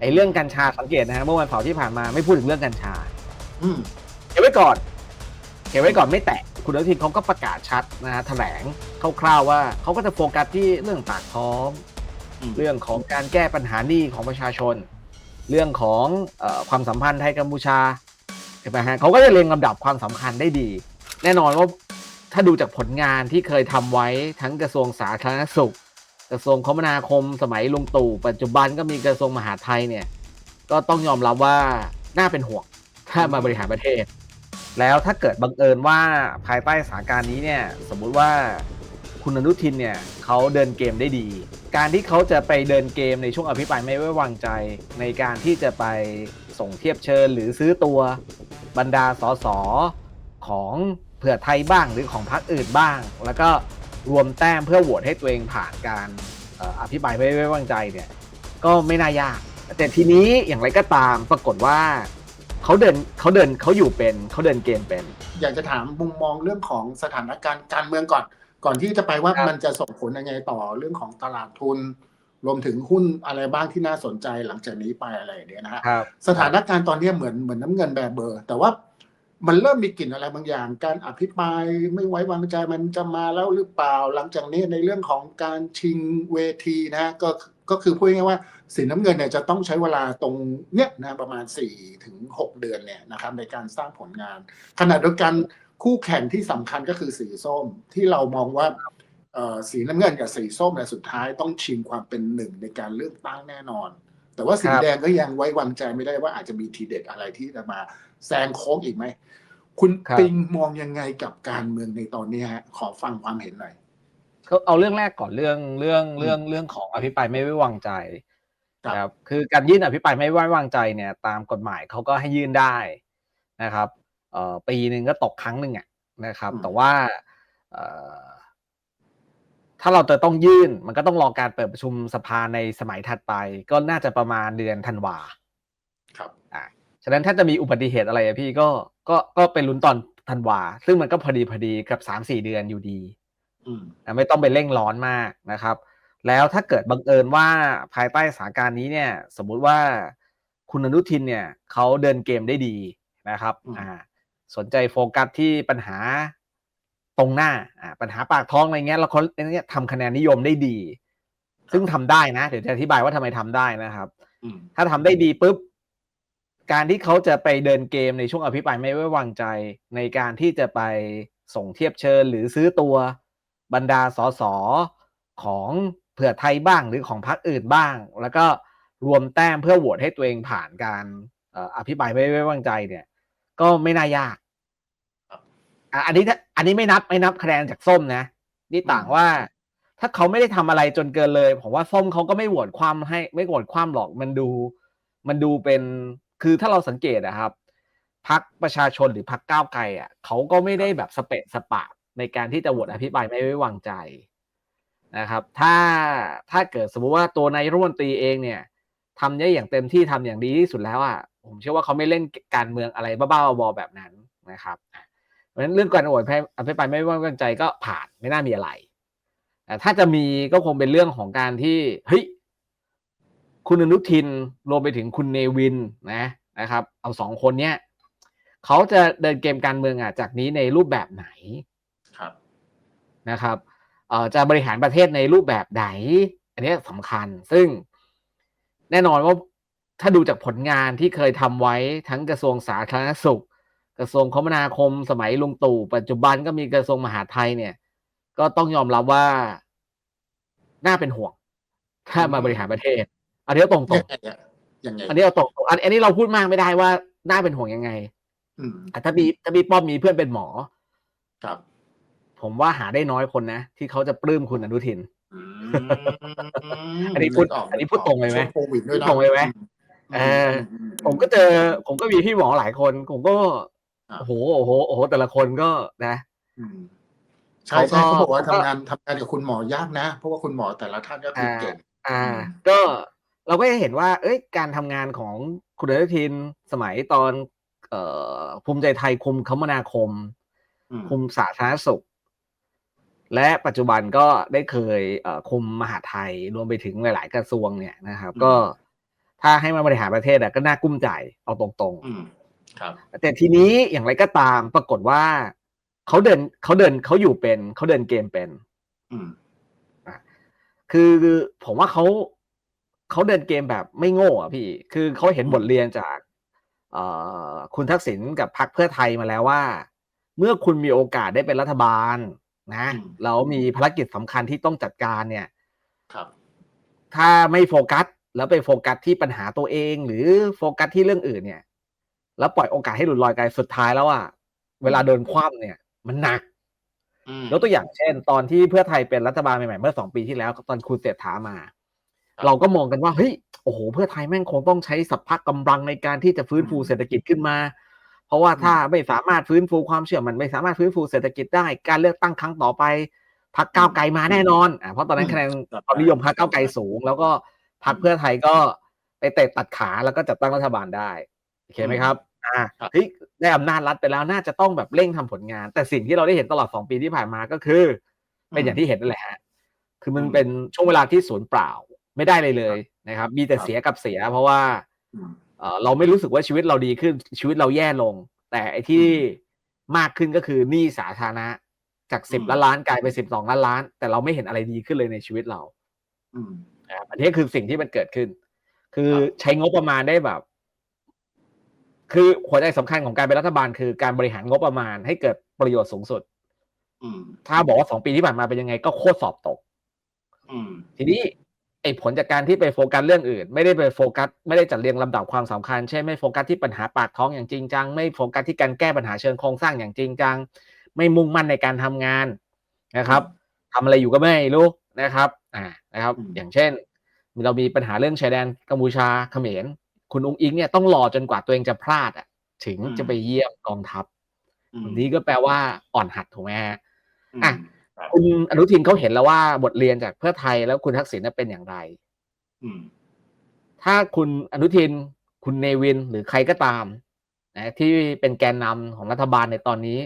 ไอ้เรื่องกัญชาสังเกตนะฮะเมื่อวันเสาร์ที่ผ่านมาไม่พูดถึงเรื่องกัญชาอืมเก็บไว้ก่อนเก็บไว้ก่อนไม่แตะคุณอนุทินเขาก็ประกาศชัดนะฮะแถลงคร่าวๆว่าเขาก็จะโฟกัสที่เรื่องปากท้องอืมเรื่องของการแก้ปัญหาหนี้ของประชาชน เรื่องของเออความสัมพันธ์ไทยกัมพูชาใช่ไหมฮะเขาก็จะเรียงลำดับความสำคัญได้ดี แน่นอนว่าถ้าดูจากผลงานที่เคยทำไว้ทั้งกระทรวงสาธารณสุข กระทรวงคมนาคมสมัยลุงตู่ปัจจุบันก็มีกระทรวงมหาดไทยเนี่ย ก็ต้องยอมรับว่าน่าเป็นห่วงถ้ามาบริหารประเทศ แล้วถ้าเกิดบังเอิญว่าภายใต้สถานการณ์นี้เนี่ย สมมุติว่าคุณอนุทินเนี่ยเขาเดินเกมได้ดี การที่เขาจะไปเดินเกมในช่วงอภิปรายไม่ไว้วางใจ ในการที่จะไปส่งเทียบเชิญ หรือซื้อตัวบรรดาสสของเผื่อไทยบ้างหรือของพรรคอื่นบ้าง แล้วก็ รวมแต้มเพื่อโหวตให้ตัวเองผ่านการเอ่ออภิปรายไม่ไว้วางใจเนี่ย ก็ไม่น่ายาก แต่ทีนี้อย่างไรก็ตามปรากฏว่าเขาเดินเขาเดินเขาอยู่เป็นเขาเดินเกมเป็น อยากจะถามมุมมองเรื่องของสถานการณ์การเมืองก่อน ก่อนที่จะไปว่าครับมันจะส่งผลยังไงต่อเรื่องของตลาดทุน รวมถึงหุ้นอะไรบ้างที่น่าสนใจหลังจากนี้ไปอะไรอย่างเนี้ยนะฮะครับสถานการณ์ตอนนี้เหมือนเหมือนน้ำเงินแบบเบอร์ แต่ว่า มันเริ่มมีกลิ่นอะไรบางอย่าง การอภิปรายไม่ไว้วางใจมันจะมาแล้วหรือเปล่า หลังจากนี้ในเรื่องของการชิงเวทีนะก็ก็คือพูดง่ายๆว่าสีน้ำเงินเนี่ยจะต้องใช้เวลาตรงเนี้ยนะประมาณ4ถึง6เดือนเนี่ยนะครับในการสร้างผลงาน ขณะเดียวกันคู่แข่งที่สำคัญก็คือสีส้มที่เรามองว่าสีน้ำเงินกับสีส้มเนี่ยสุดท้ายต้องชิงความเป็นหนึ่งในการเลือกตั้งแน่นอน แต่ว่าสีครับแดงก็ยังไว้วางใจไม่ได้ว่าอาจจะมีทีเด็ดอะไรที่จะมาแซงโค้งอีกไหมคุณครับปิงมองยังไงกับการเมืองในตอนนี้ฮะขอฟังความเห็นหน่อยเขาเอาเรื่องแรกก่อนเรื่องเรื่องอืมเรื่องเรื่องของอภิปรายไม่ไว้วางใจครับนะครับคือการยื่นอภิปรายไม่ไว้วางใจเนี่ย ตามกฎหมายเขาก็ให้ยื่นได้นะครับเอ่อปีหนึ่งก็ตกครั้งหนึ่งอะนะครับ แต่ว่าเอ่อ ถ้าเราจะต้องยื่นมันก็ต้องรอการเปิดประชุมสภาในสมัยถัดไป ก็น่าจะประมาณเดือนธันวาครับอ่าฉะนั้นถ้าจะมีอุบัติเหตุอะไรอะพี่ก็ก็ก็ไปลุ้นตอนธันวา ซึ่งมันก็พอดีพอดีกับสามสี่เดือนอยู่ดีอืมนะไม่ต้องไปเร่งร้อนมากนะครับ แล้วถ้าเกิดบังเอิญว่าภายใต้สถานการณ์นี้เนี่ย สมมุติว่าคุณอนุทินเนี่ยเขาเดินเกมได้ดีนะครับอืมอ่าสนใจโฟกัสที่ปัญหา ตรงหน้าอ่าปัญหาปากท้องอะไรเงี้ยแล้วเขาเนี่ยทำคะแนนนิยมได้ดี ซึ่งทำได้นะ เดี๋ยวจะอธิบายว่าทำไมทำได้นะครับอืมถ้าทำได้ดีปุ๊บการที่เขาจะไปเดินเกมในช่วงอภิปรายไม่ไว้วางใจในการที่จะไปส่งเทียบเชิญ หรือซื้อตัวบรรดาสสของเผื่อไทยบ้างหรือของพรรคอื่นบ้าง แล้วก็รวมแต้มเพื่อโหวตให้ตัวเองผ่านการเอ่ออภิปรายไม่ไว้วางใจเนี่ย ก็ไม่น่ายากครับ อะอันนี้ถ้าอันนี้ไม่นับไม่นับคะแนนจากส้มนะ นี่ต่างว่า ถ้าเขาไม่ได้ทำอะไรจนเกินเลย ผมว่าส้มเขาก็ไม่โหวตความให้ ไม่โหวตความหรอกมันดู มันดูเป็นคือถ้าเราสังเกตนะครับพักประชาชนหรือพักก้าวไกลอะเขาก็ไม่ได้แบบสเปะสปะในการที่จะโหวตอภิปรายไม่ไว้วางใจนะครับ ถ้าถ้าเกิดสมมุติว่าตัวนายรัฐมนตรีเองเนี่ยทำได้อย่างเต็มที่ทำอย่างดีที่สุดแล้วอะผมเชื่อว่าเขาไม่เล่นการเมืองอะไรบ้าๆบอๆแบบนั้นนะครับอะเพ ราะฉะนั้นเรื่องการโหวตอภิปรายไม่ไว้วางใจก็ผ่านไม่น่ามีอะไรแต่ถ้าจะมีก็คงเป็นเรื่องของการที่เฮ้ยคุณอนุทินรวมไปถึงคุณเนวินนะนะครับ เอาสองคนเนี้ยเขาจะเดินเกมการเมืองอะจากนี้ในรูปแบบไหนครับนะครับเอ่อจะบริหารประเทศในรูปแบบไหน อันนี้สำคัญ ซึ่งแน่นอนว่าถ้าดูจากผลงานที่เคยทำไว้ทั้งกระทรวงสาธารณสุข กระทรวงคมนาคมสมัยลุงตู่ปัจจุบันก็มีกระทรวงมหาดไทยเนี่ย ก็ต้องยอมรับว่าน่าเป็นห่วง ถ้ามาบริหารประเทศ อันนี้เอาตรงยังไงอะยังไงๆอันนี้เอาตรงๆอันอันนี้เราพูดมากไม่ได้ว่าน่าเป็นห่วงยังไงอืมอะถ้ามีถ้ามีป้อมมีเพื่อนเป็นหมอ ครับ ผมว่าหาได้น้อยคนนะที่เขาจะปลื้มคุณอนุทินอืมอันนี้พูดกกอันนี้พูดตรงเลยไหมช่วโควิดด้วยพูดตรงเลยไหมอืเออมผมก็เจอ ผมก็มีพี่หมอหลายคน ผมก็ครับ โอ้โหโอ้โหโอ้โห แต่ละคนก็นะอืมใช่ใช่เขาก็เขาบอกว่าเขาก็ทำงานทำงานกับคุณหมอยากนะ เพราะว่าคุณหมอแต่ละท่านก็คือเก่งอ่าอืมก็เราก็จะเห็นว่า เอ้ยการทำงานของคุณอนุทินสมัยตอน เอ่อภูมิใจไทยคุมคมนาคมอืมคุมสาธารณสุข และปัจจุบันก็ได้เคยเอ่อคุมมหาดไทยรวมไปถึงหลาย ๆ กระทรวงเนี่ยนะครับ ก็ถ้าถ้าให้มาบริหารประเทศอะก็น่ากุ้มใจเอาตรงอืม ครับๆแต่ทีนี้อย่างไรก็ตามปรากฏว่าเขาเดินเขาเดินเขาอยู่เป็นเขาเดินเกมเป็น อืมคือผมว่าเขาเขาเดินเกมแบบไม่โง่อะพี่ คือเขาเห็นอืมบทเรียนจากเอ่อคุณทักษิณกับพรรคเพื่อไทยมาแล้วว่า เมื่อคุณมีโอกาสได้เป็นรัฐบาล นะแล้วมีภารกิจสำคัญที่ต้องจัดการเนี่ยครับถ้าไม่โฟกัสแล้วไปโฟกัสที่ปัญหาตัวเอง หรือโฟกัสที่เรื่องอื่นเนี่ย แล้วปล่อยโอกาสให้หลุดลอยไปสุดท้ายแล้วอะเวลาโดนคว่ำเนี่ย มันหนักอืมยกตัวอย่างเช่น ตอนที่เพื่อไทยเป็นรัฐบาลใหม่ๆเมื่อสองปีที่แล้วตอนคุณเศรษฐามาครับเราก็มองกันว่าเฮ้ยโอ้โหเพื่อไทยแม่งคงต้องใช้สัพพะกำลังในการที่จะฟื้นฟูอืมเศรษฐกิจขึ้นมา เพราะว่าอืมถ้าไม่สามารถฟื้นฟูความเชื่อมันไม่สามารถฟื้นฟูเศรษฐกิจได้ การเลือกตั้งครั้งต่อไปพรรคก้าวไกลมาแน่นอนอะเพราะตอนนั้นคะแนนความนิยมพรรคก้าวไกลสูง แล้วก็พรรคเพื่อไทยก็ไปเตะตัดขาแล้วก็จัดตั้งรัฐบาลได้ โอเคไหมครับ อ่าครับเฮ้ยได้อำนาจรัฐไปแล้วน่าจะต้องแบบเร่งทำผลงาน แต่สิ่งที่เราได้เห็นตลอดสองปีที่ผ่านมาก็คือ เป็นอย่างที่เห็นนั่นแหละฮะคือมันอืมเป็นช่วงเวลาที่ศูนย์เปล่า ไม่ได้เลยเลยนะครับ มีแต่ครับเสียกับเสีย เพราะว่าอืมเอ่อเราไม่รู้สึกว่าชีวิตเราดีขึ้นชีวิตเราแย่ลง แต่ไอ้ที่มากขึ้นก็คือหนี้สาธารณะจากสิบอืมล้านล้านกลายเป็นสิบสองล้านล้าน แต่เราไม่เห็นอะไรดีขึ้นเลยในชีวิตเราอืมนะครับอันนี้คือสิ่งที่มันเกิดขึ้น คือครับใช้งบประมาณได้แบบ คือหัวใจสำคัญของการเป็นรัฐบาลคือการบริหารงบประมาณให้เกิดประโยชน์สูงสุดอืมถ้าบอกว่าสองปีที่ผ่านมาเป็นยังไงก็โคตรสอบตกอืมทีนี้ไอ้ผลจากการที่ไปโฟกัสเรื่องอื่น ไม่ได้ไปโฟกัส ไม่ได้จัดเรียงลำดับความสำคัญเช่นไม่โฟกัสที่ปัญหาปากท้องอย่างจริงจัง ไม่โฟกัสที่การแก้ปัญหาเชิงโครงสร้างอย่างจริงจัง ไม่มุ่งมั่นในการทำงานนะครับทำอะไรอยู่ก็ไม่รู้นะครับ อ่านะครับอืมอย่างเช่น เรามีปัญหาเรื่องชายแดนกัมพูชาเขมร คุณอุ้งอิงเนี่ยต้องรอจนกว่าตัวเองจะพลาดอะ ถึงจะไปเยี่ยมกองทัพอืมอันนี้ก็แปลว่าอ่อนหัดถูกไหมฮะอืมอะครับคุณอนุทินเขาเห็นแล้วว่าบทเรียนจากเพื่อไทยแล้วคุณทักษิณน่ะเป็นอย่างไรอืมถ้าคุณอนุทิน คุณเนวินหรือใครก็ตามนะที่เป็นแกนนำของรัฐบาลในตอนนี้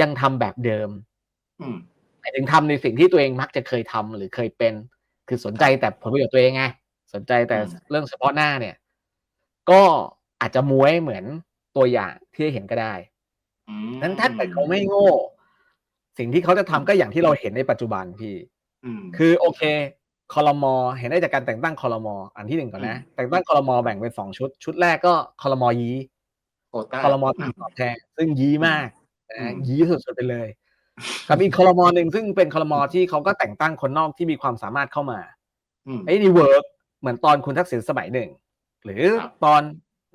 ยังทำแบบเดิมอืมหมายถึงทำในสิ่งที่ตัวเองมักจะเคยทำหรือเคยเป็น คือสนใจแต่ผลประโยชน์ตัวเองไงสนใจแต่อืมเรื่องเฉพาะหน้าเนี่ย ก็อาจจะม้วยเหมือนตัวอย่างที่เห็นก็ได้อืมนั้นถ้าเกิดเขาไม่โง่ สิ่งที่เขาจะทำก็อย่างที่เราเห็นในปัจจุบันพี่อืมคือโอเคคอรมอเห็นได้จากการแต่งตั้งคอรมออันที่หนึ่งก่อนนะอืมแต่งตั้งคอรมอแบ่งเป็นสองชุด ชุดแรกก็คอรมอยีโควต้าคอรมอต่างตอบแทนซึ่งยีมากอืนะมยีสุดๆไปเลยกับอีกคอรมอหนึ่งซึ่งเป็นคอรมอที่เขาก็แต่งตั้งคนนอกที่มีความสามารถเข้ามาอืมไอ้นี่เวิร์กเหมือนตอนคุณทักษิณสมัยหนึ่ง หรือครับตอน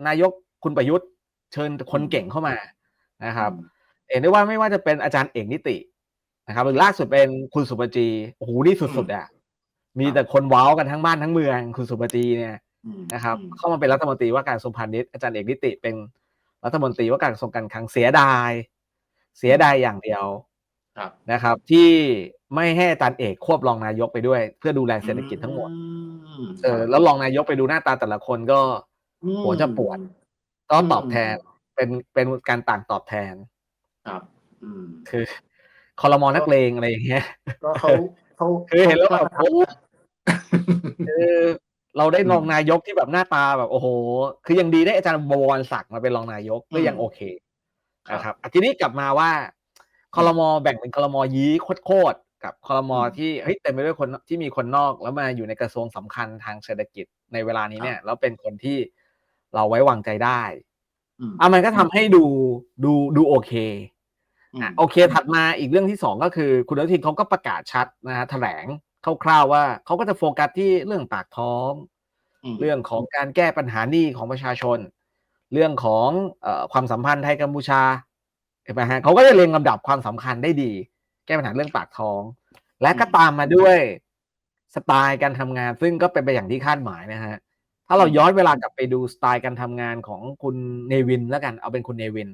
นายกคุณประยุทธ์ เชิญคนอืมเก่งเข้ามานะครับอืมเห็นได้ว่าไม่ว่าจะเป็นอาจารย์เอกนิตินะครับหรือล่าสุดเป็นคุณสุปจีโอ้โหนี่สุดๆอะมีแต่คนว้าวกันทั้งบ้านทั้งเมืองคุณสุปจีเนี่ยอืมนะครับอืมเข้ามาเป็นรัฐมนตรีว่าการกระทรวงพาณิชย์อาจารย์เอกนิติเป็นรัฐมนตรีว่าการกระทรวงการคลังเสียดาย เสียดายอย่างเดียวครับ นะครับ ที่ไม่ให้อาจารย์เอกควบรองนายกไปด้วย เพื่อดูแลเศรษฐกิจทั้งหมดอืมเออแล้วรองนายกไปดูหน้าตาแต่ละคนก็อืมหัวจะปวดต้องตอบอืมแทนเป็นเป็นการต่างตอบแทน ครับอืมคือคอรมอนักเลงอะไรอย่างเงี้ยก็เขาเขาคือเห็นแล้วแบบขาโอ้คือเราได้รองนายกที่แบบหน้าตาแบบ โอ้โห คือยังดีได้อาจารย์บวรศักดิ์มาเป็นรองนายกก็ยังโอเคนะครับอะทีนี้กลับมาว่า คอรมอแบ่งเป็นคอรมอยี้โคตรๆกับคอรมอที่เฮ้ยเต็มไปด้วยคนที่มีคนนอก แล้วมาอยู่ในกระทรวงสำคัญทางเศรษฐกิจในเวลานี้เนี่ย แล้วเป็นคนที่เราไว้วางใจได้อืมอะมันก็ทำให้ดูดูดูโอเคอืมอะโอเคถัดมาอีกเรื่องที่สองก็คือ คุณอนุทินเขาก็ประกาศชัดนะฮะแถลงคร่าวๆว่าเขาก็จะโฟกัสที่เรื่องปากท้องมเรื่องของการแก้ปัญหาหนี้ของประชาชน เรื่องของเออความสัมพันธ์ไทยกัมพูชา เห็นไหมฮะเขาก็จะเรียงลำดับความสำคัญได้ดี แก้ปัญหาเรื่องปากท้อง และก็ตามมาด้วยสไตล์การทำงาน ซึ่งก็เป็นไปอย่างที่คาดหมายนะฮะถ้าเราย้อนเวลากลับไปดูสไตล์การทำงานของคุณเนวินแล้วกันเอาเป็นคุณเนวิน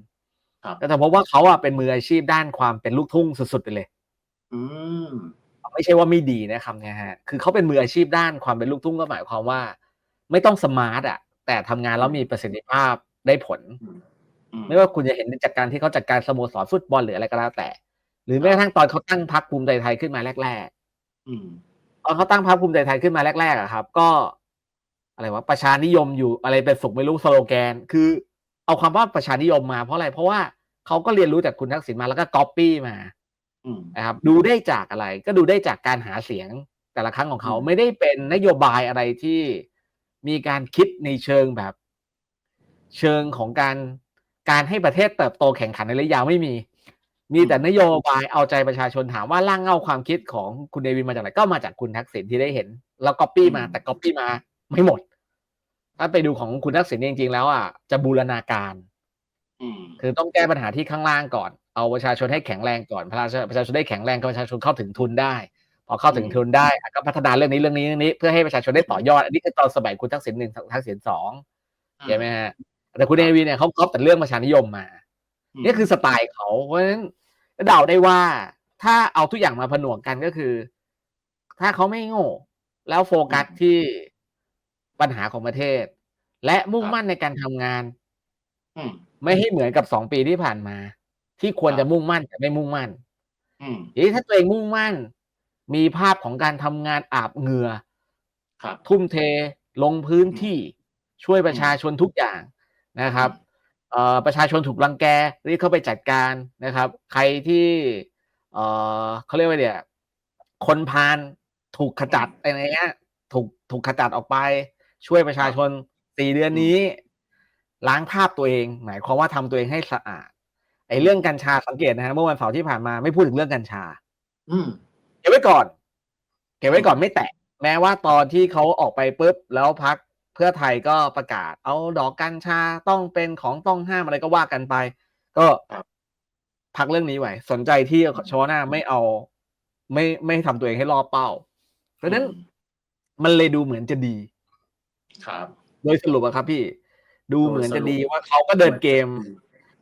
ครับก็จะพบว่าเขาอะเป็นมืออาชีพด้านความเป็นลูกทุ่งสุดๆไปเลย อืมไม่ใช่ว่าไม่ดีนะคำเนี้ยฮะคือเขาเป็นมืออาชีพด้านความเป็นลูกทุ่งก็หมายความว่า ไม่ต้องสมาร์ทอะ แต่ทำงานแล้วมีประสิทธิภาพได้ผลอืม ไม่ว่าคุณจะเห็นจากการที่เขาจัดการสโมสรฟุตบอลหรืออะไรก็แล้วแต่ หรือแม้กระทั่งตอนเขาตั้งพรรคภูมิใจไทยขึ้นมาแรกอืมๆตอนเขาตั้งพรรคภูมิใจไทยขึ้นมาแรกๆอะครับ ก็ อะไรวะประชานิยมอยู่อะไรเป็นสุขไม่รู้สโลแกน คือ เอาความว่าประชานิยมมาเพราะอะไรเพราะว่าเขาก็เรียนรู้จากคุณทักษิณมาแล้วก็ก๊อปปี้มาอืมนะครับ ดูได้จากอะไร ก็ดูได้จากการหาเสียงแต่ละครั้งของเขาอืมไม่ได้เป็นนโยบายอะไรที่มีการคิดในเชิงแบบ เชิงของการ การให้ประเทศเติบโตแข่งขันในระยะยาวไม่มี มีแต่นโยบายเอาใจประชาชนถามว่าร่างเงาความคิดของคุณเดวินมาจากไหนก็มาจากคุณทักษิณที่ได้เห็น แล้วก๊อปปี้มาแต่ก๊อปปี้มาไม่หมด ถ้าไปดูของคุณทักษิณจริงๆแล้วอะจะบูรณาการอืมคือต้องแก้ปัญหาที่ข้างล่างก่อน เอาประชาชนให้แข็งแรงก่อนประชาชนประชาชนได้แข็งแรงก็ประชาชนเข้าถึงทุนได้ พอเข้าถึงทุนได้อะก็พัฒนาเรื่องนี้เรื่องนี้เรื่องนี้ เพื่อให้ประชาชนได้ต่อยอด อันนี้คือตอนสมัยคุณทักษิณหนึ่งทักษิณสองใช่ไหมฮะ แต่คุณเนวีเนี่ยเขาก๊อปแต่เรื่องประชานิยมมา นี่คือสไตล์เขาเพราะฉะนั้นเดาได้ว่าถ้าเอาทุกอย่างมาผนวกกันก็คือ ถ้าเขาไม่โง่ แล้วโฟกัสที่ปัญหาของประเทศ และมุ่งมั่นในการทำงานอืมไม่ให้เหมือนกับสองปีที่ผ่านมา ที่ควรครับจะมุ่งมั่นแต่ไม่มุ่งมั่นอืมทีนี้ถ้าตัวเองมุ่งมั่น มีภาพของการทำงานอาบเหงื่อครับทุ่มเทลงพื้นที่ช่วยประชาชนทุกอย่าง นะครับเอ่อประชาชนถูกรังแกรีบเข้าไปจัดการนะครับ ใครที่เอ่อเขาเรียกว่าเนี่ยคนพาลถูกขจัดอะไรเงี้ยถูกถูกขจัดออกไป ช่วยประชาชนสี่เดือนนี้ ล้างภาพตัวเอง หมายความว่าทำตัวเองให้สะอาดไอ้เรื่องกัญชาสังเกตนะฮะเมื่อวันเสาร์ที่ผ่านมาไม่พูดถึงเรื่องกัญชา อืมเก็บไว้ก่อน เก็บไว้ก่อนไม่แตะแม้ว่าตอนที่เขาออกไปปุ๊บแล้วพัก เพื่อไทยก็ประกาศ เอาดอกกัญชาต้องเป็นของต้องห้ามอะไรก็ว่ากันไป ก็ครับพักเรื่องนี้ไว้สนใจที่เฉพาะหน้าไม่เอา ไม่ไม่ทำตัวเองให้ล่อเป้า เพราะฉะนั้นมันเลยดูเหมือนจะดี ครับ โดยสรุปอะครับ พี่ ดูโดยเหมือนจะดีสรุปว่าเขาก็เดินเกม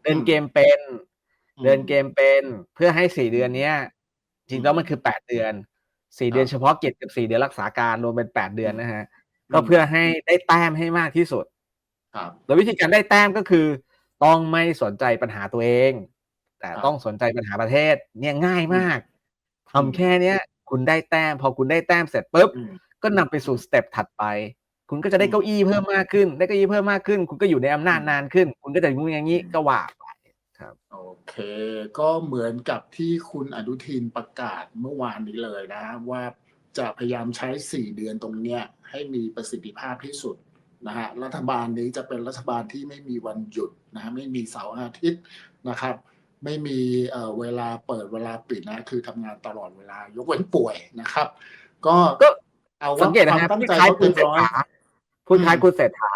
เดินเกมเป็นอืมเดินเกมเป็น เพื่อให้สี่เดือนเนี้ย จริงๆแล้วมันคือแปดเดือนสี่เดือนครับเฉพาะกิจกับสี่เดือนรักษาการรวมเป็นแปดเดือนนะฮะอืม ก็เพื่อให้ได้แต้มให้มากที่สุด ครับแล้ววิธีการได้แต้มก็คือ ต้องไม่สนใจปัญหาตัวเอง แต่ครับต้องสนใจปัญหาประเทศ เนี่ยง่ายมากทำอืมแค่เนี้ย คุณได้แต้ม พอคุณได้แต้มเสร็จปุ๊บอืมก็นำไปสู่สเต็ปถัดไป คุณก็จะได้อืมเก้าอี้เพิ่มมากขึ้น ได้เก้าอี้เพิ่มมากขึ้น คุณก็อยู่ในอำนาจอืมนานขึ้น คุณก็จะงูอย่างนี้อืมก็ว่าไปครับ โอเค ก็เหมือนกับที่คุณอนุทินประกาศเมื่อวานนี้เลยนะว่า จะพยายามใช้ 4 เดือนตรงเนี้ยให้มีประสิทธิภาพที่สุดนะฮะรัฐบาลนี้จะเป็นรัฐบาลที่ไม่มีวันหยุดนะฮะไม่มีเสาร์อาทิตย์นะครับ ไม่มีเอ่อเวลาเปิดเวลาปิดนะคือทำงานตลอดเวลายกเว้นป่วยนะครับ ก็ก็เอาสัว่างเกตคนะวามฮะตั้งพูดใจคล้ายเขาคุเต็ณมเศรษร้อยฐาพูดคล้ายอืมคุณเศรษฐา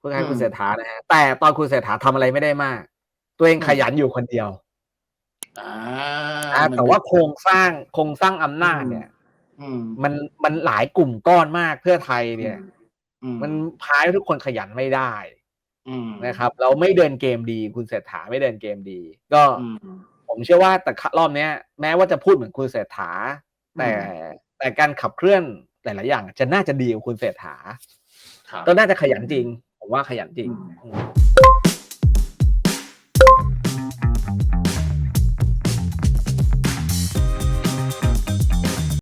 พูดคล้ายคุณอืมเศรษฐานะฮะแต่ตอนคุณเศรษฐาทำอะไรไม่ได้มาก ตัวเองอืมขยันอยู่คนเดียวอ่าอ่ามันแต่ว่าโครงสร้างโครงสร้างอำนาจเนี่ยอื มมันมันหลายกลุ่มก้อนมากเพื่อไทยเนี่ยอืมันพายให้ทุกคนขยันไม่ได้อืมนะครับ เราไม่เดินเกมดี คุณเศรษฐาไม่เดินเกมดี ก็อืมผมเชื่อว่าแต่รอบเนี้ย แม้ว่าจะพูดเหมือนคุณเศรษฐา แต่อืมแต่การขับเคลื่อนหลาย ๆ อย่าง จะน่าจะดีกว่าคุณเศรษฐาครับก็น่าจะขยันจริง ผมว่าขยันจริงอืมอืม